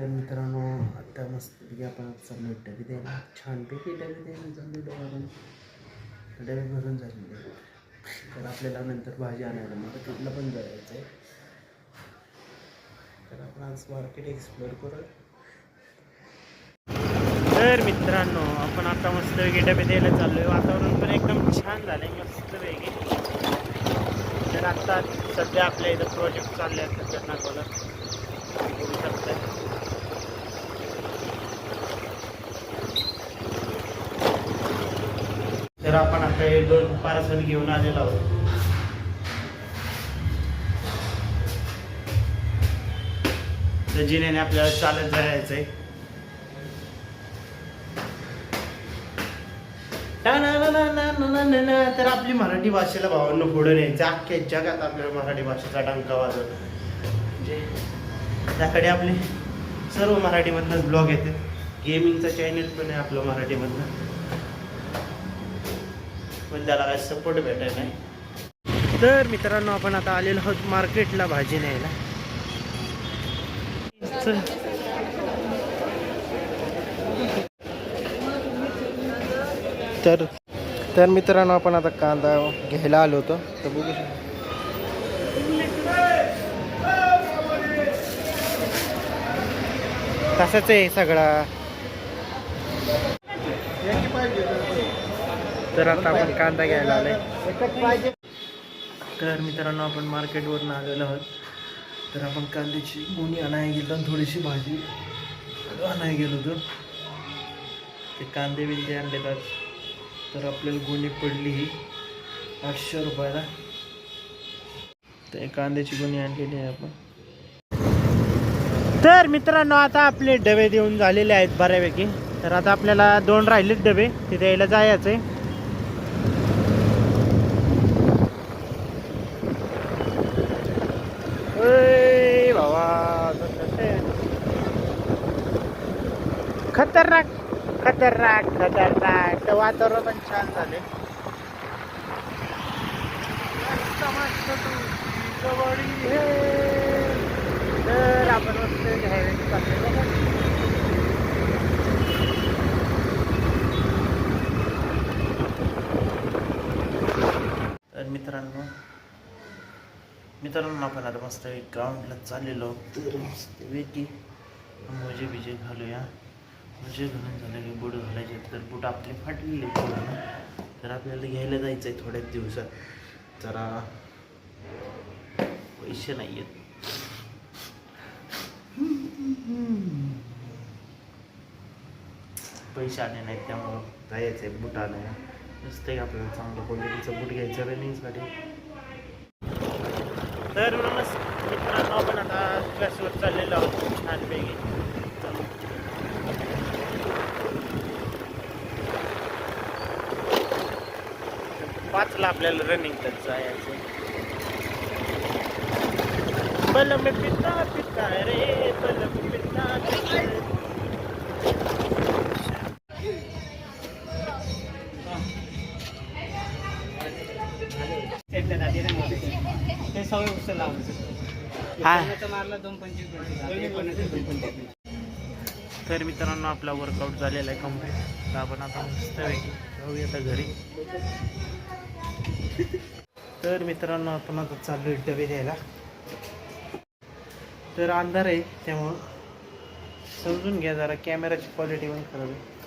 तर मित्रांनो आता मस्तपैकी आपण चाललो डबे द्यायला. छानपैकी डबे द्यायला चाललो आपण. डबे भरून झालेले तर आपल्याला नंतर भाजी आणायला मार्केटला पण जायचं आहे. तर आपण आज मार्केट एक्सप्लोअर करू तर मित्रांनो आपण आता मस्त वेगळे डबे द्यायला चाललोय. वातावरण पण एकदम छान झालंय मस्त वेगळे तर आता सध्या आपल्या इथं प्रोजेक्ट चालले आहेत खतरनाकवाला बघू शकताय तर आपण आता हे दोन पार्सल घेऊन आलेलो आहोत. तर जिन्याने आपल्याला चालत जायचं आहे तर आपली मराठी भाषेला भावांना पुढे न्यायचं. अख्ख्या जगात आपल्याला मराठी भाषेचा डंका वाजवतो. म्हणजे त्याकडे आपले सर्व मराठीमधनंच ब्लॉग येते. गेमिंगचं चॅनल पण आहे आपलं मराठीमधनं. पण त्याला काय सपोर्ट भेटाय नाही. तर मित्रांनो आपण आता आलेलो आहोत मार्केटला भाजी न्यायला. तर तर मित्रांनो आपण आता कांदा घ्यायला आलो होतो. तर बघू शकतो. तसंच आहे सगळा. तर आता आपण कांदा घ्यायला आलोय. तर मित्रांनो आपण मार्केटवरून आलेलो आहोत. तर आपण कांद्याची गुणी आणायला गेलो आणि थोडीशी भाजी आणायला गेलो होतो. ते कांदे बिंदे आणले तर तर आपल्याला गुणी पडली ही. आठशे रुपयाला. तर कांद्याची गुणी आणलेली आहे आपण. तर मित्रांनो आता आपले डबे देऊन झालेले आहेत बऱ्यापैकी. तर आता आपल्याला दोन राहिलेत डबे. ते द्यायला जायचं आहे ओय बाबा आता कसं आहे? खतरनाक खतरनाक खतरनाक. तर वातावरण पण छान झाले तर आपण मस्त घ्यायला तर मित्रांनो मित्रांनो आपण आता मस्त ग्राउंडला चाललेलो. तर मस्त वेगळी मोजे बिजे घालूया. म्हणजे घालून झालं की बूट घालायचे तर बूट आपले फाटलेले आहेत पूर्ण. तर आपल्याला घ्यायला जायचं आहे थोड्याच दिवसात. जरा पैसे नाही आहेत पैसे आले नाहीत त्यामुळं जायचं आहे बूट आणायला नुसतं आपल्याला चांगलं क्वालिटीचं बूट घ्यायचं रनिंगसाठी तर नमस् मित्रांनो आपण आता क्लासवर चाललेलो आहोत. छानपैकी पाचला आपल्याला रनिंग तर जायचं बलम पिता पिता रे बलम पिता ते सवय उचल हा. मारला दोन पंचवीस. तर मित्रांनो आपला वर्कआउट झालेला आहे कंप्लीट तर आपण आता मस्तपैकी जाऊया आता घरी. तर मित्रांनो आपण आता चाललो डबे द्यायला तर अंधार आहे त्यामुळं समजून घ्या जरा कॅमेराची क्वालिटी पण खराब आहे.